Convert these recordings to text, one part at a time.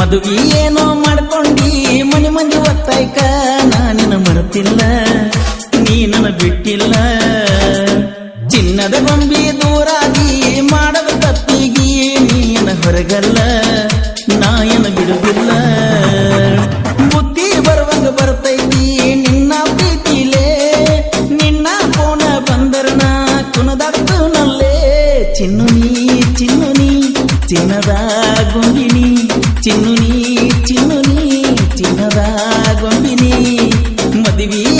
ಮದುವೆ ಏನೋ ಮಾಡ್ಕೊಂಡಿ. ಮನೆ ಮಂದಿ ಒತ್ತಾಯ್ಕ ನಾನಿನ ಮರೆತಿಲ್ಲ. ನೀ ನನ್ನ ಬಿಟ್ಟಿಲ್ಲ. ಚಿನ್ನದ ಗೊಂಬಿ ದೂರಾಗಿ ಮಾಡದ ತಪ್ಪಿಗಿ ನೀನ ಹೊರಗಲ್ಲ. ನಾಯನ ಬಿಡುದಿಲ್ಲ. ಬುದ್ಧಿ ಬರುವಂಗ ಬರ್ತೈತಿ ನಿನ್ನ ಪ್ರೀತಿಲೇ. ನಿನ್ನ ಕೋಣ ಬಂದರನ ನಲ್ಲೇ ಚಿನ್ನು ನೀ ಚಿನ್ನು ನೀ, ಚಿನ್ನದ ಚಿನ್ನುನಿ ಚಿನ್ನದ ಗೊಂಬಿನಿ ಮದುವೆ ಏನೋ ಮಾಡ್ಕೊಂಡಿ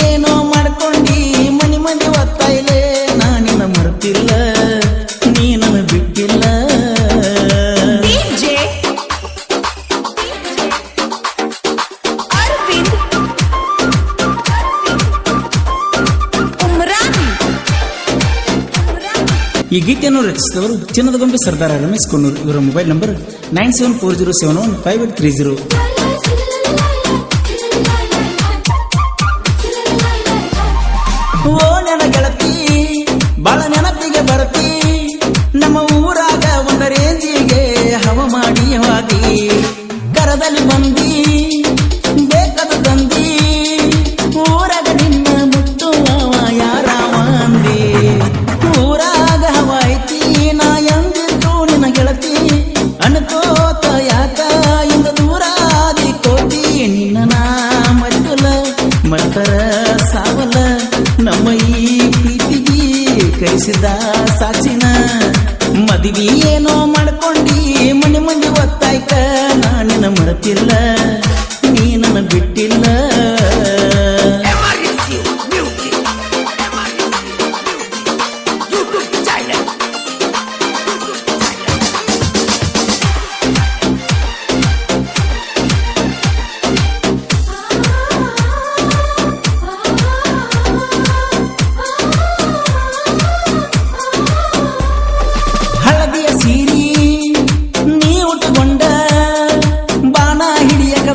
ಈ ಗೀತೆಯನ್ನು ರಚಿಸಿದವರು ಚಿನ್ನದ ಗೊಂಬೆ ಸರ್ದಾರ ರಮೇಶ್ ಕೊಣ್ಣೂರು. ಇವರ mobile number nine seven four zero seven one five eight three zero. ಓ ಗೆಳತಿ ಬಾಳ ನೆನಪಿಗೆ ಬರತಿ. ಸಾವಲ್ಲ ನಮ್ಮ ಈ ಪ್ರೀತಿಗೆ ಕೈಸಿದ ಸಾಚಿನ ಮದುವೆ ಏನೋ ಮಾಡ್ಕೊಂಡಿ, ಮನೆ ಮಂದಿ ಒತ್ತಾಯ್ತ ನಾನಿನ ಮರೆತಿಲ್ಲ ನೀ ನನ್ನ ಬಿಟ್ಟಿಲ್ಲ.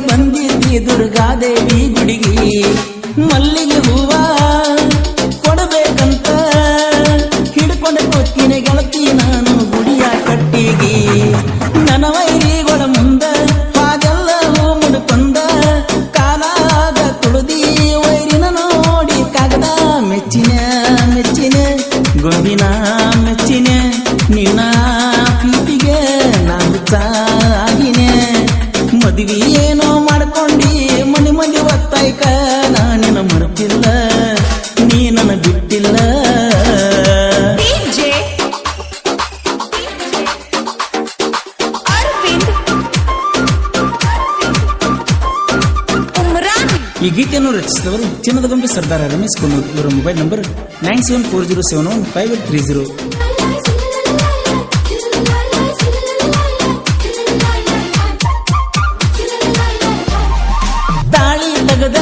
ಬಂದಿದ್ದಿ ದುರ್ಗಾದೇವಿ ಗುಡಿಗಿ ಮಲ್ಲಿಗೆ ಹೂವ ಕೊಡಬೇಕಂತ ಹಿಡ್ಕೊಂಡು ಕೊತ್ತಿನ ಗೆಳತಿ ನಾನು ಗುಡಿಯ ಕಟ್ಟಿಗಿ. ನನ್ನ ವೈರಿಗಳ ಮುಂದ ಹಾಗೆಲ್ಲ ಹೂ ಮುಡ್ಕೊಂಡ ಕಾಲಾಗ ತುಳದಿ ವೈರಿನ ನೋಡಿ ಕಾಗದ ಮೆಚ್ಚಿನ ಈ ಗೀತೆಯನ್ನು ರಚಿಸಿದವರು ಚಿನ್ನದ ಗೊಂಬೆ ಸರ್ದಾರ ರಮೇಶ್ ಕುಮಾರ್ ಇವರ mobile number nine seven four zero seven one five eight three zero. ತಾಳಿ ತಗದ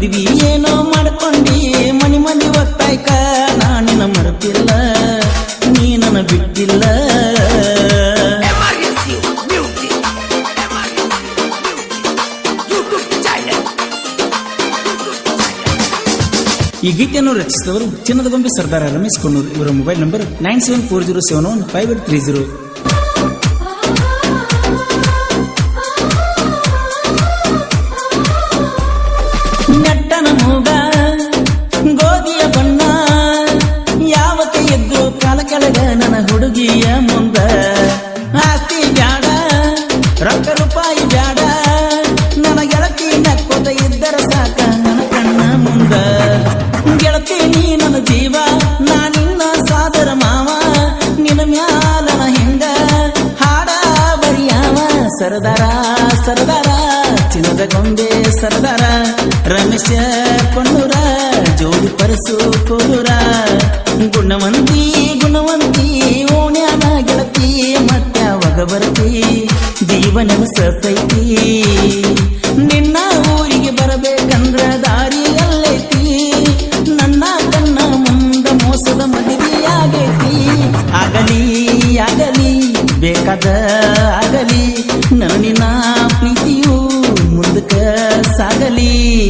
ಮದ್ವಿ ಏನೋ ಮಾಡ್ಕೊಂಡಿ. ಮನಿ ಮಂದಿ ಒತ್ತಾಯ್ಕ ನಾನಿನ ಮರ್ತಿಲ್ಲ ನೀ ನನ್ನ ಬಿಟ್ಟಿಲ್ಲ. ಈ ಗೀತೆಯನ್ನು ರಚಿಸಿದವರು ಚಿನ್ನದ ಗೊಂಬೆ ಸರ್ದಾರ ರಮೇಶ್ ಕೊಣ್ಣೂರು. ಇವರ mobile number nine seven four zero seven one five eight three zero. Ramesh Kondur ಜೋಡಿ ಪರಸು ಕೋಲೂರ ಗುಣವಂತಿ ಗುಣವಂತಿ, ಓಣ್ಯಾನ ಗೆಳತಿ ಜೀವನ ವಿಸೈತಿ ನಿನ್ನ ಊರಿಗೆ ಬರಬೇಕಂದ್ರ ದಾರಿ ಅಲ್ಲೈತಿ ನನ್ನ ಕಣ್ಣ ಮುಂದ ಮೋಸದ ಮದುವೆಯಾಗೈತಿ. ಆಗಲಿ ಆಗಲಿ, ಬೇಕಾದ ಆಗಲಿ ನನ್ನ ಸಾಗಲಿ.